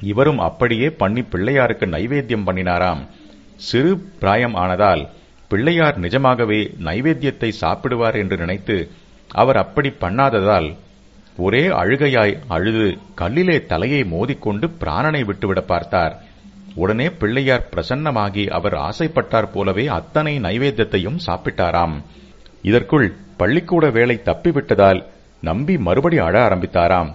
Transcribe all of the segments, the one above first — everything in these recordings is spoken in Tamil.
இவரும் அப்படியே பண்ணி பிள்ளையாருக்கு நைவேத்தியம் பண்ணினாராம். சிறு பிராயம் ஆனதால் பிள்ளையார் நிஜமாகவே நைவேத்தியத்தை சாப்பிடுவார் என்று நினைத்து அவர் அப்படி பண்ணாததால் ஒரே அழுகையாய் அழுது கல்லிலே தலையை மோதிக்கொண்டு பிராணனை விட்டுவிட பார்த்தார். உடனே பிள்ளையார் பிரசன்னமாகி அவர் ஆசைப்பட்டார் போலவே அத்தனை நைவேத்தியத்தையும் சாப்பிட்டாராம். இதற்குள் பள்ளிக்கூட வேலை தப்பிவிட்டதால் நம்பி மறுபடி அழ ஆரம்பித்தாராம்.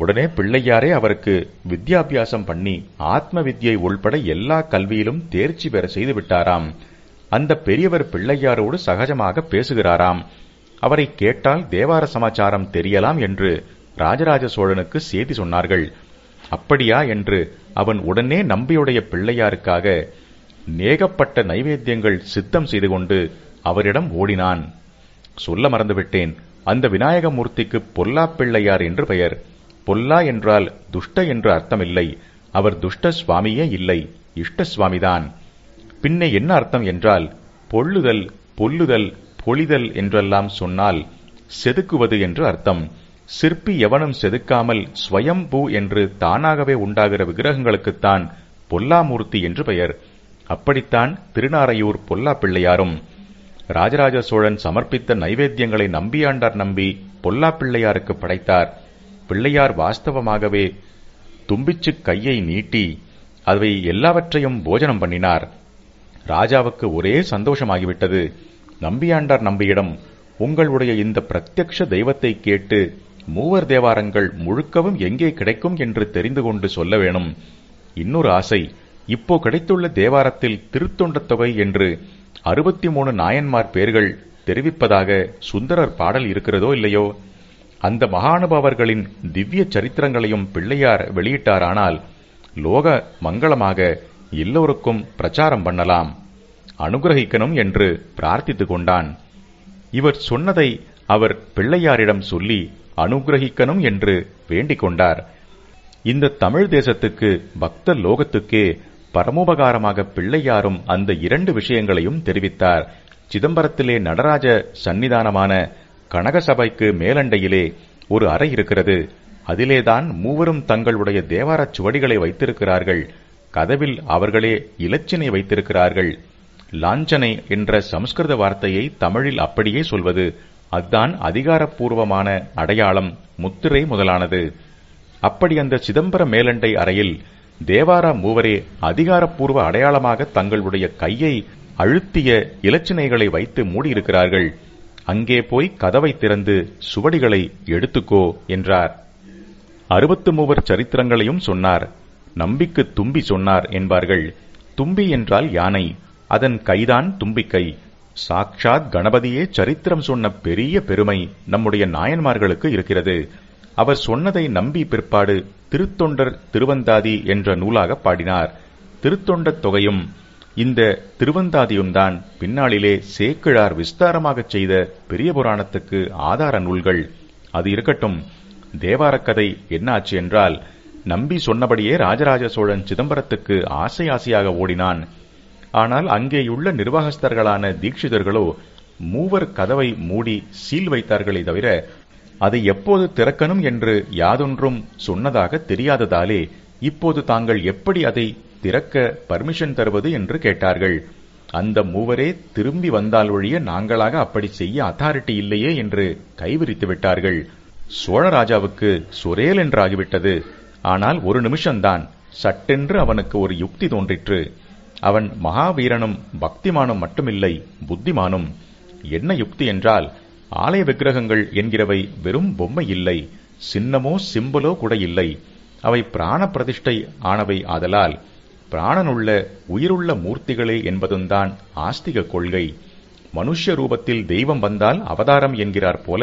உடனே பிள்ளையாரே அவருக்கு வித்யாபியாசம் பண்ணி ஆத்ம வித்யை உள்பட எல்லா கல்வியிலும் தேர்ச்சி பெற செய்து விட்டாராம். அந்த பெரியவர் பிள்ளையாரோடு சகஜமாக பேசுகிறாராம். அவரை கேட்டால் தேவார சமாச்சாரம் தெரியலாம் என்று ராஜராஜ சோழனுக்கு செய்தி சொன்னார்கள். அப்படியா என்று அவன் உடனே நம்பியுடைய பிள்ளையாருக்காக நேகப்பட்ட நைவேத்தியங்கள் சித்தம் செய்து கொண்டு அவரிடம் ஓடினான். சொல்ல மறந்துவிட்டேன். அந்த விநாயகமூர்த்திக்கு பொல்லா பிள்ளையார் என்று பெயர். பொல்லா என்றால் துஷ்ட என்று அர்த்தமில்லை. அவர் துஷ்ட சுவாமியே இல்லை. இஷ்ட சுவாமிதான். பின்னே என்ன அர்த்தம் என்றால் பொள்ளுதல் பொல்லுதல் பொழிதல் என்றெல்லாம் சொன்னால் செதுக்குவது என்று அர்த்தம். சிற்பி எவனும் செதுக்காமல் ஸ்வயம்பூ என்று தானாகவே உண்டாகிற விக்கிரகங்களுக்குத்தான் பொல்லாமூர்த்தி என்று பெயர். அப்படித்தான் திருநாரையூர் பொல்லா பிள்ளையாரும். ராஜராஜ சோழன் சமர்ப்பித்த நைவேத்தியங்களை நம்பியாண்டார் நம்பி பொல்லா பிள்ளையாருக்கு படைத்தார். பிள்ளையார் வாஸ்தவமாகவே தும்பிச்சு கையை நீட்டி அவை எல்லாவற்றையும் போஜனம் பண்ணினார். ராஜாவுக்கு ஒரே சந்தோஷமாகிவிட்டது. நம்பியாண்டார் நம்பியிடம் உங்களுடைய இந்த பிரத்யக்ஷ தெய்வத்தை கேட்டு மூவர் தேவாரங்கள் முழுக்கவும் எங்கே கிடைக்கும் என்று தெரிந்து கொண்டு சொல்ல வேணும். இன்னொரு ஆசை இப்போ கிடைத்துள்ள தேவாரத்தில் திருத்தொண்ட தொகை என்று அறுபத்தி மூணு நாயன்மார் பேர்கள் தெரிவிப்பதாக சுந்தரர் பாடல் இருக்கிறதோ இல்லையோ? அந்த மகானுபாவர்களின் திவ்ய சரித்திரங்களையும் பிள்ளையார் வெளியிட்டாரானால் லோக மங்களமாக எல்லோருக்கும் பிரச்சாரம் பண்ணலாம். அனுகிரகிக்கணும் என்று பிரார்த்தித்துக் கொண்டான். இவர் சொன்னதை அவர் பிள்ளையாரிடம் சொல்லி அனுகிரகிக்கணும் என்று வேண்டிக் கொண்டார். இந்த தமிழ் தேசத்துக்கு பக்த லோகத்துக்கே பரமோபகாரமாக பிள்ளையாரும் அந்த இரண்டு விஷயங்களையும் தெரிவித்தார். சிதம்பரத்திலே நடராஜ சன்னிதானமான கனகசபைக்கு மேலண்டையிலே ஒரு அறை இருக்கிறது. அதிலேதான் மூவரும் தங்களுடைய தேவாரச் சுவடிகளை வைத்திருக்கிறார்கள். கதவில் அவர்களே இலச்சினை வைத்திருக்கிறார்கள். லாஞ்சனை என்ற சமஸ்கிருத வார்த்தையை தமிழில் அப்படியே சொல்வது அதுதான் அதிகாரப்பூர்வமான அடையாளம் முத்திரை முதலானது. அப்படி அந்த சிதம்பர மேலண்டை அறையில் தேவாரா மூவரே அதிகாரப்பூர்வ அடையாளமாக தங்களுடைய கையை அழுத்திய இலச்சினைகளை வைத்து மூடியிருக்கிறார்கள். அங்கே போய் கதவை திறந்து சுவடிகளை எடுத்துக்கோ என்றார். அறுபத்து மூவர் சரித்திரங்களையும் சொன்னார். நம்பிக்கு தும்பி சொன்னார் என்பார்கள். தும்பி என்றால் யானை? அதன் கைதான் தும்பிக்கை. சாக்ஷாத் கணபதியே சரித்திரம் சொன்ன பெரிய பெருமை நம்முடைய நாயன்மார்களுக்கு இருக்கிறது. அவர் சொன்னதை நம்பி பிற்பாடு திருத்தொண்டர் திருவந்தாதி என்ற நூலாக பாடினார். திருத்தொண்டத் தொகையும் இந்த திருவந்தாதியும்தான் பின்னாளிலே சேக்கிழார் விஸ்தாரமாகச் செய்த பெரிய புராணத்துக்கு ஆதார நூல்கள். அது இருக்கட்டும் தேவாரக்கதை என்னாச்சு என்றால் நம்பி சொன்னபடியே ராஜராஜ சோழன் சிதம்பரத்துக்கு ஆசை ஆசையாக ஓடினான். ஆனால் அங்கேயுள்ள நிர்வாகஸ்தர்களான தீட்சிதர்களோ மூவர் கதவை மூடி சீல் வைத்தார்களே தவிர அதை எப்போது திறக்கணும் என்று யாதொன்றும் சொன்னதாக தெரியாததாலே இப்போது தாங்கள் எப்படி அதை திறக்க பர்மிஷன் தருவது என்று கேட்டார்கள். அந்த மூவரே திரும்பி வந்தால் ஒழிய நாங்களாக அப்படி செய்ய அத்தாரிட்டி இல்லையே என்று கைவிரித்து விட்டார்கள். சோழராஜாவுக்கு சொரேல் என்று ஆகிவிட்டது ஆனால் ஒரு நிமிஷம்தான் சட்டென்று அவனுக்கு ஒரு யுக்தி தோன்றிற்று. அவன் மகாவீரனும் பக்திமானும் மட்டுமில்லை புத்திமானும். என்ன யுக்தி என்றால் ஆலய விக்கிரகங்கள் என்கிறவை வெறும் பொம்மை இல்லை சின்னமோ சிம்பலோ கூட இல்லை. அவை பிராண பிரதிஷ்டை ஆனவை ஆதலால் பிராணனுள்ள உயிருள்ள மூர்த்திகளே என்பதும்தான் ஆஸ்திக கொள்கை. மனுஷ ரூபத்தில் தெய்வம் வந்தால் அவதாரம் என்கிறார் போல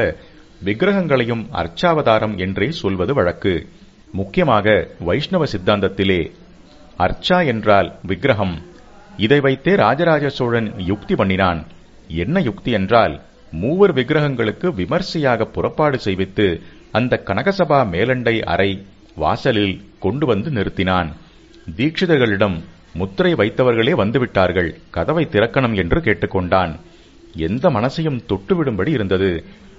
விக்கிரகங்களையும் அர்ச்சாவதாரம் என்றே சொல்வது வழக்கு. முக்கியமாக வைஷ்ணவ சித்தாந்தத்திலே அர்ச்சா என்றால் விக்கிரகம். இதை வைத்தே ராஜராஜ சோழன் யுக்தி பண்ணினான். என்ன யுக்தி என்றால் மூவர் விக்கிரகங்களுக்கு விமர்சையாக புறப்பாடு செய்வித்து அந்த கனகசபா மேலண்டை அறை வாசலில் கொண்டு வந்து நிறுத்தினான். தீட்சிதர்களிடம் முத்திரை வைத்தவர்களே வந்துவிட்டார்கள் கதவை திறக்கணும் என்று கேட்டுக்கொண்டான். எந்த மனசையும் தொட்டுவிடும்படி இருந்தது.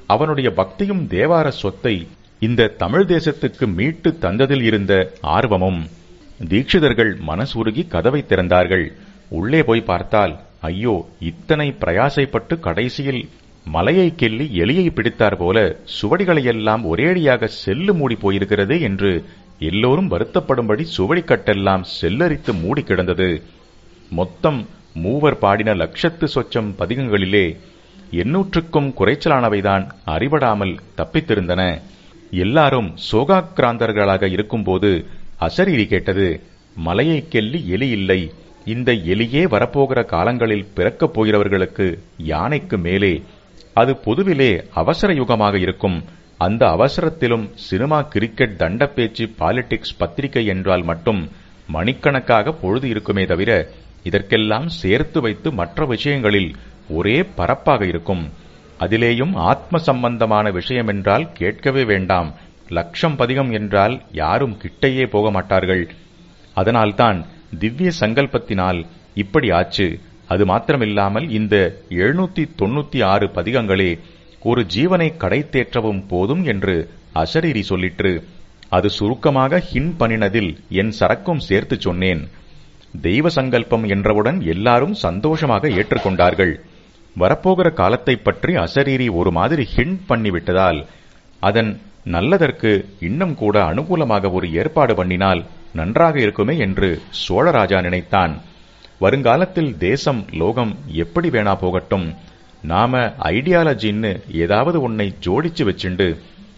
அவனுடைய பக்தியும் தேவார சொத்தை இந்த தமிழ் தேசத்துக்கு மீட்டு தந்ததில் இருந்த ஆர்வமும். தீட்சிதர்கள் மனசுருகி கதவை திறந்தார்கள். உள்ளே போய் பார்த்தால் ஐயோ இத்தனை பிரயாசைப்பட்டு கடைசியில் மலையை கெல்லி எலியை பிடித்தார் போல சுவடிகளையெல்லாம் ஒரேடியாக செல்லு மூடி போயிருக்கிறது என்று எல்லோரும் வருத்தப்படும்படி சுவடிக்கட்டெல்லாம் செல்லரித்து மூடி கிடந்தது. மொத்தம் மூவர் பாடின லட்சத்து சொச்சம் பதிகங்களிலே எண்ணூற்றுக்கும் குறைச்சலானவைதான் அறிபடாமல் தப்பித்திருந்தன. எல்லாரும் சோகாக்கிராந்தர்களாக இருக்கும்போது அசரீரி கேட்டது மலையை கெல்லி எலி இல்லை. இந்த எலியே வரப்போகிற காலங்களில் பிறக்கப் போகிறவர்களுக்கு யானைக்கு மேலே. அது பொதுவிலே அவசர யுகமாக இருக்கும். அந்த அவசரத்திலும் சினிமா கிரிக்கெட் தண்டப்பேச்சு பாலிடிக்ஸ் பத்திரிகை என்றால் மட்டும் மணிக்கணக்காக பொழுது இருக்குமே தவிர இதற்கெல்லாம் சேர்த்து வைத்து மற்ற விஷயங்களில் ஒரே பரப்பாக இருக்கும். அதிலேயும் ஆத்ம சம்பந்தமான விஷயம் என்றால் கேட்கவே வேண்டாம். லட்சம் பதிகம் என்றால் யாரும் கிட்டையே போக மாட்டார்கள். அதனால்தான் திவ்ய சங்கல்பத்தினால் இப்படி ஆச்சு. அது மாத்திரமில்லாமல் இந்த எழுநூத்தி தொண்ணூத்தி ஆறு பதிகங்களே ஒரு ஜீவனை கடை தேற்றவும் போதும் என்று அசரீரி சொல்லிற்று. அது சுருக்கமாக ஹின் பண்ணினதில் என் சரக்கும் சேர்த்து சொன்னேன். தெய்வ சங்கல்பம் என்றவுடன் எல்லாரும் சந்தோஷமாக ஏற்றுக்கொண்டார்கள். வரப்போகிற காலத்தைப் பற்றி அசரீரி ஒரு மாதிரி ஹிண்ட் பண்ணிவிட்டதால் அதன் நல்லதற்கு இன்னும் கூட அனுகூலமாக ஒரு ஏற்பாடு பண்ணினால் நன்றாக இருக்குமே என்று சோழராஜா நினைத்தான். வருங்காலத்தில் தேசம் லோகம் எப்படி வேணா போகட்டும். நாம ஐடியாலஜின்னு ஏதாவது உன்னை ஜோடிச்சு வச்சுண்டு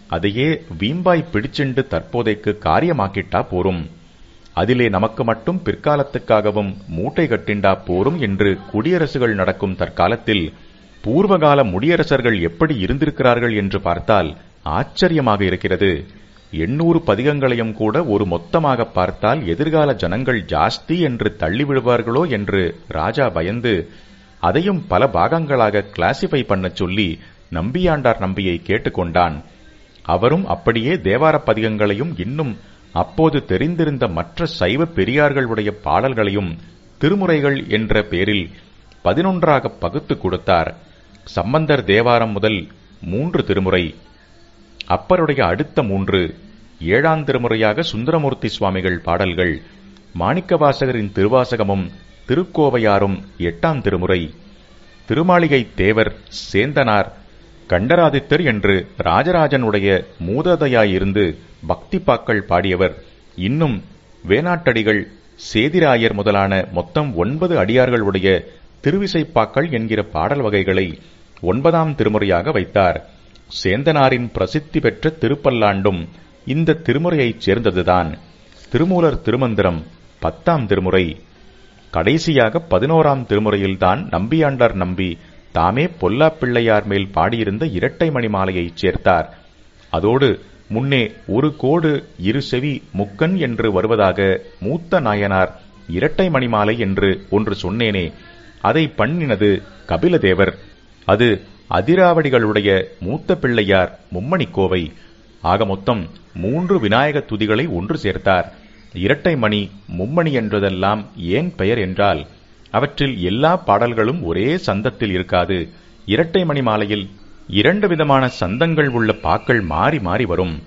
அதையே வீம்பாய் பிடிச்சுண்டு தற்போதைக்கு காரியமாக்கிட்டா போரும். அதிலே நமக்கு மட்டும் பிற்காலத்துக்காகவும் மூட்டை கட்டிண்டா போரும் என்று குடியரசுகள் நடக்கும் தற்காலத்தில் பூர்வகால முடியரசர்கள் எப்படி இருந்திருக்கிறார்கள் என்று பார்த்தால் ஆச்சரியமாக இருக்கிறது. எண்ணூறு பதிகங்களையும் கூட ஒரு மொத்தமாக பார்த்தால் எதிர்கால ஜனங்கள் ஜாஸ்தி என்று தள்ளிவிடுவார்களோ என்று ராஜா பயந்து அதையும் பல பாகங்களாக கிளாசிஃபை பண்ணச் சொல்லி நம்பியாண்டார் நம்பியை கேட்டுக்கொண்டான். அவரும் அப்படியே தேவார பதிகங்களையும் இன்னும் அப்போது தெரிந்திருந்த மற்ற சைவ பெரியார்களுடைய பாடல்களையும் திருமுறைகள் என்ற பேரில் பதினொன்றாக பகுத்து கொடுத்தார். சம்பந்தர் தேவாரம் முதல் மூன்று திருமுறை. அப்பருடைய அடுத்த மூன்று ஏழாம் திருமுறையாக சுந்தரமூர்த்தி சுவாமிகள் பாடல்கள் மாணிக்கவாசகரின் திருவாசகமும் திருக்கோவையாரும் எட்டாம் திருமுறை. திருமாளிகை தேவர் சேந்தனார் கண்டராதித்தர் என்று ராஜராஜனுடைய மூததையாயிருந்து பக்தி பாக்கள் பாடியவர். இன்னும் வேணாட்டடிகள் சேதிராயர் முதலான மொத்தம் ஒன்பது அடியார்களுடைய திருவிசைப்பாக்கள் என்கிற பாடல் வகைகளை ஒன்பதாம் திருமுறையாக வைத்தார். சேந்தனாரின் பிரசித்தி பெற்ற திருப்பல்லாண்டும் இந்த திருமுறையைச் சேர்ந்ததுதான். திருமூலர் திருமந்திரம் பத்தாம் திருமுறை. கடைசியாக பதினோராம் திருமுறையில்தான் நம்பியாண்டார் நம்பி தாமே பொல்லா பிள்ளையார் மேல் பாடியிருந்த இரட்டை மணி மாலையைச் சேர்த்தார். அதோடு முன்னே ஒரு கோடு இரு செவி முக்கன் என்று வருவதாக மூத்த நாயனார் இரட்டை மணிமாலை என்று ஒன்று சொன்னேனே அதை பண்ணினது கபிலதேவர். அது அதிராவடிகளுடைய மூத்த பிள்ளையார் மும்மணிக்கோவை. ஆக மொத்தம் மூன்று விநாயக துதிகளை ஒன்று சேர்த்தார். இரட்டை மணி மும்மணி என்றதெல்லாம் ஏன் பெயர் என்றால் அவற்றில் எல்லா பாடல்களும் ஒரே சந்தத்தில் இருக்காது. இரட்டை மணி மாலையில் இரண்டு விதமான சந்தங்கள் உள்ள பாக்கள் மாறி மாறி வரும்.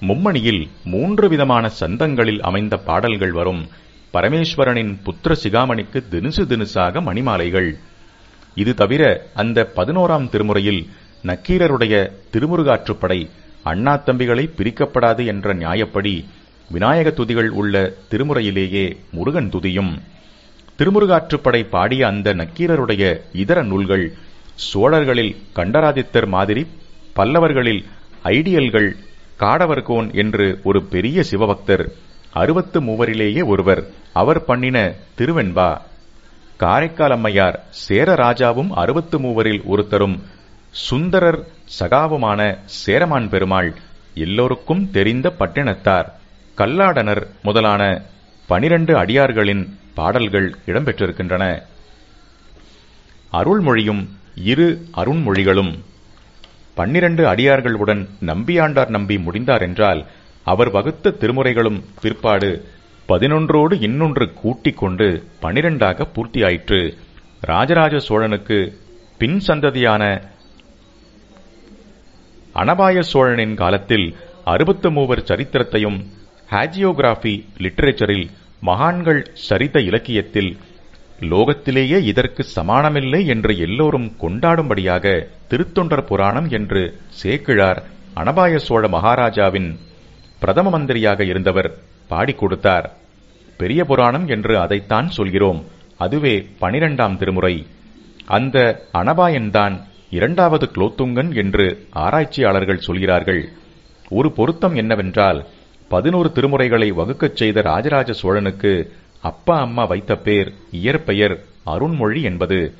மும்மணியில் மூன்று விதமான சந்தங்களில் அமைந்த பாடல்கள் வரும். பரமேஸ்வரனின் புத்திர சிகாமணிக்கு தினுசு தினுசாக மணிமாலைகள். இது தவிர அந்த பதினோராம் திருமுறையில் நக்கீரருடைய திருமுருகாற்றுப்படை அண்ணா தம்பிகளை பிரிக்கப்படாது என்ற நியாயப்படி விநாயக துதிகள் உள்ள திருமுறையிலேயே முருகன் துதியும் திருமுருகாற்றுப்படை பாடிய அந்த நக்கீரருடைய இதர நூல்கள் சோழர்களில் கண்டராதித்தர் மாதிரி பல்லவர்களில் ஐடியல்கள் காடவர்கோன் என்று ஒரு பெரிய சிவபக்தர் அறுபத்து மூவரிலேயே ஒருவர் அவர் பண்ணின திருவெண்பா. காரைக்கால் அம்மையார் சேர ராஜாவும் அறுபத்து மூவரில் ஒருத்தரும் சுந்தரர் சகாவுமான சேரமான் பெருமாள் எல்லோருக்கும் தெரிந்த பட்டினத்தார். கல்லாடனர் முதலான பனிரண்டு அடியார்களின் பாடல்கள் இடம்பெற்றிருக்கின்றன. அருள்மொழியும் இரு அருண்மொழிகளும் பன்னிரண்டு அடியார்களுடன் நம்பியாண்டார் நம்பி முடிந்தார் என்றால் அவர் வகுத்த திருமுறைகளும் பிற்பாடு பதினொன்றோடு இன்னொன்று கூட்டிக் கொண்டு பனிரெண்டாக பூர்த்தியாயிற்று. ராஜராஜ சோழனுக்கு பின் சந்ததியான அனபாய சோழனின் காலத்தில் அறுபத்து மூவர் சரித்திரத்தையும் ஹாஜியோகிராஃபி லிட்டரேச்சரில் மகான்கள் சரித இலக்கியத்தில் லோகத்திலேயே இதற்கு சமானமில்லை என்று எல்லோரும் கொண்டாடும்படியாக திருத்தொண்டர் புராணம் என்று சேக்கிழார் அனபாய சோழ மகாராஜாவின் பிரதம மந்திரியாக இருந்தவர் பாடிக் கொடுத்தார். பெரிய புராணம் என்று அதைத்தான் சொல்கிறோம். அதுவே பனிரெண்டாம் திருமுறை. அந்த அனபாயன்தான் இரண்டாவது குலோத்துங்கன் என்று ஆராய்ச்சியாளர்கள் சொல்கிறார்கள். ஒரு பொருத்தம் என்னவென்றால் பதினோரு திருமுறைகளை வகுக்கச் செய்த ராஜராஜ சோழனுக்கு அப்பா அம்மா வைத்த பேர் இயற்பெயர் அருண்மொழி என்பது.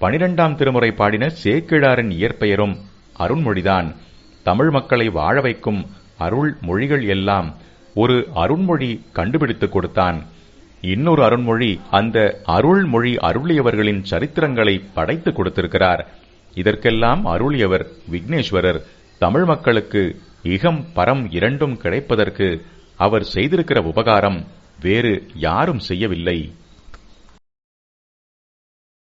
பனிரெண்டாம் திருமுறை பாடின சேக்கிழாரின் இயற்பெயரும் அருண்மொழிதான். தமிழ் மக்களை வாழ வைக்கும் அருள் மொழிகள் எல்லாம் ஒரு அருண்மொழி கண்டுபிடித்துக் கொடுத்தான். இன்னொரு அருண்மொழி அந்த அருள்மொழி அருளியவர்களின் சரித்திரங்களை படைத்து கொடுத்திருக்கிறார். இதற்கெல்லாம் அருளியவர் விக்னேஸ்வரர். தமிழ் மக்களுக்கு இகம் பரம் இரண்டும் கிடைப்பதற்கு அவர் செய்திருக்கிற உபகாரம் வேறு யாரும் செய்யவில்லை.